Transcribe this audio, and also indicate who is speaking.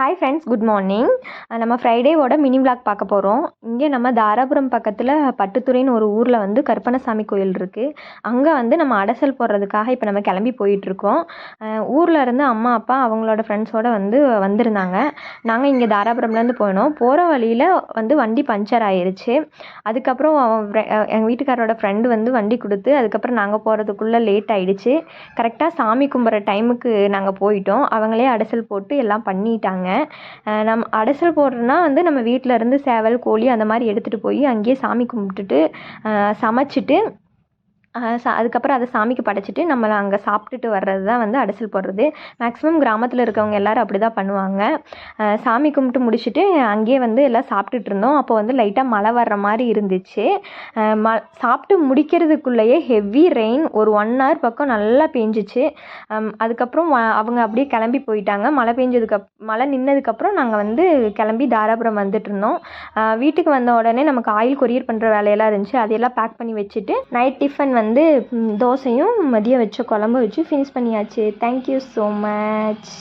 Speaker 1: Hi friends good morning நம்ம ஃப்ரைடேவோட mini vlog பார்க்க போகிறோம் இங்கே நம்ம தாராபுரம் பக்கத்தில் பட்டுத்துறைன்னு ஒரு ஊரில் வந்து கருப்பணசாமி கோயில் இருக்குது அங்கே வந்து நம்ம அடசல் போடுறதுக்காக இப்போ நம்ம கிளம்பி போயிட்டுருக்கோம். ஊரில் இருந்து அம்மா அப்பா அவங்களோட ஃப்ரெண்ட்ஸோடு வந்து வந்திருந்தாங்க. நாங்கள் இங்கே தாராபுரம்லேருந்து போயினோம் போகிற வழியில் வந்து வண்டி பஞ்சர் ஆயிருச்சு. அதுக்கப்புறம் எங்கள் வீட்டுக்காரோட ஃப்ரெண்டு வந்து வண்டி கொடுத்து அதுக்கப்புறம் நாங்கள் போகிறதுக்குள்ளே லேட் ஆகிடுச்சு கரெக்டாக சாமி கும்பிட்ற டைமுக்கு நாங்கள் போயிட்டோம். அவங்களே அடசல் போட்டு எல்லாம் பண்ணிட்டாங்க. நம்ம அடைசல் போடுறோன்னா வந்து நம்ம வீட்டில் இருந்து சேவல் கோழி அந்த மாதிரி எடுத்துகிட்டு போய் அங்கேயே சாமி கும்பிட்டுட்டு சமைச்சிட்டு அதுக்கப்புறம் அதை சாமிக்கு படைச்சிட்டு நம்ம அங்கே சாப்பிட்டுட்டு வர்றது தான் வந்து அடைசல் போடுறது. மேக்ஸிமம் கிராமத்தில் இருக்கவங்க எல்லோரும் அப்படி தான் பண்ணுவாங்க சாமி கும்பிட்டு முடிச்சுட்டு அங்கேயே வந்து எல்லாம் சாப்பிட்டுட்டு இருந்தோம். அப்போ வந்து லைட்டாக மழை வர்ற மாதிரி இருந்துச்சு. ம சாப்பிட்டு முடிக்கிறதுக்குள்ளேயே ஹெவி ரெயின் ஒரு ஒன் ஹவர் பக்கம் நல்லா பேஞ்சிச்சு. அதுக்கப்புறம் அவங்க அப்படியே கிளம்பி போயிட்டாங்க. மழை பெஞ்சதுக்கு மழை நின்னதுக்கப்புறம் நாங்கள் வந்து கிளம்பி தாராபுரம் வந்துட்டு இருந்தோம். வீட்டுக்கு வந்த உடனே நமக்கு ஆயில் கொரியர் பண்ணுற வேலையெல்லாம் இருந்துச்சு. அதையெல்லாம் பேக் பண்ணி வச்சுட்டு நைட் டிஃபன் வந்து தோசையும் மதியம் வச்ச குழம்பு வச்சு ஃபினிஷ் பண்ணியாச்சு. Thank you so much